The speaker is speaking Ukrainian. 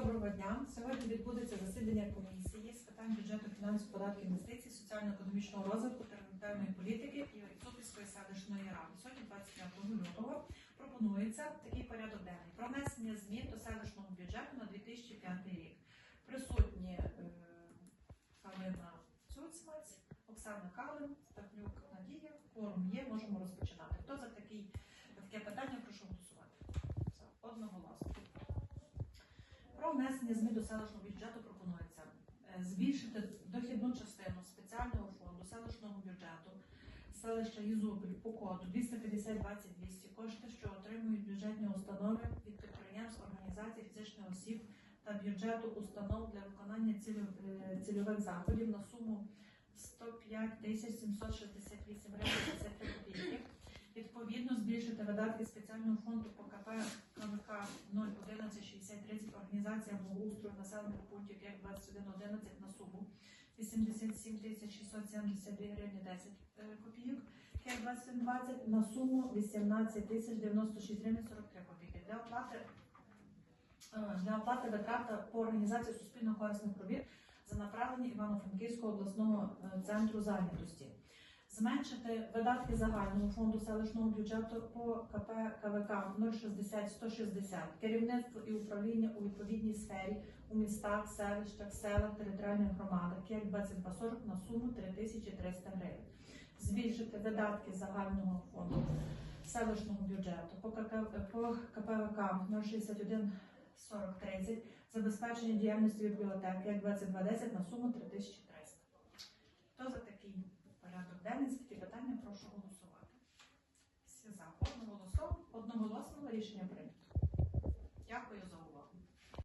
доброго дня. Сьогодні відбудеться засідання комісії з питань бюджету, фінансів, податків, інвестицій, соціально-економічного розвитку та регіональної політики і Софійської селищної ради. Сьогодні, 25 лютого, пропонується такий порядок денний про внесення змін до селищного бюджету на 2005 рік. Присутні е, Галина Цюцмаць, Оксана Калин, Стахнюк Надія. Форум є, можемо розпочинати. Про внесення змін до селищного бюджету пропонується е, збільшити дохідну частину спеціального фонду селищного бюджету селища Ізубель по коду 250 20 200 кошти, що отримують бюджетні установи від підприємств, організацій, фізичних осіб та бюджету установ для виконання е, цільових заходів на суму 105 тисяч 768 гривень 53 копійки. Відповідно, збільшити видатки спеціального фонду по КП КВК 011 60 30 організація благоустрою населених пунктів як 2111 на суму 87 тисяч 672 гривні 10 е, копійок. Як 2120 на суму 18 тисяч 96 гривень 43 копійки. Для оплати е, для оплати витрат по організації суспільно-корисних робіт за направлення Івано-Франківського обласного е, центру зайнятості. Зменшити видатки загального фонду селищного бюджету по КП КВК 060 160 керівництво і управління у відповідній сфері у містах, селищах, селах, територіальних громадах як 2240 на суму 3300 гривень. Збільшити видатки загального фонду селищного бюджету по КПВК 061 40 30 забезпечення діяльності бібліотеки як 2210 на суму 3300. Хто за такий порядок денний, за такі питання, прошу голосувати. Всі за одноголосово, одноголосно рішення прийнято. Дякую за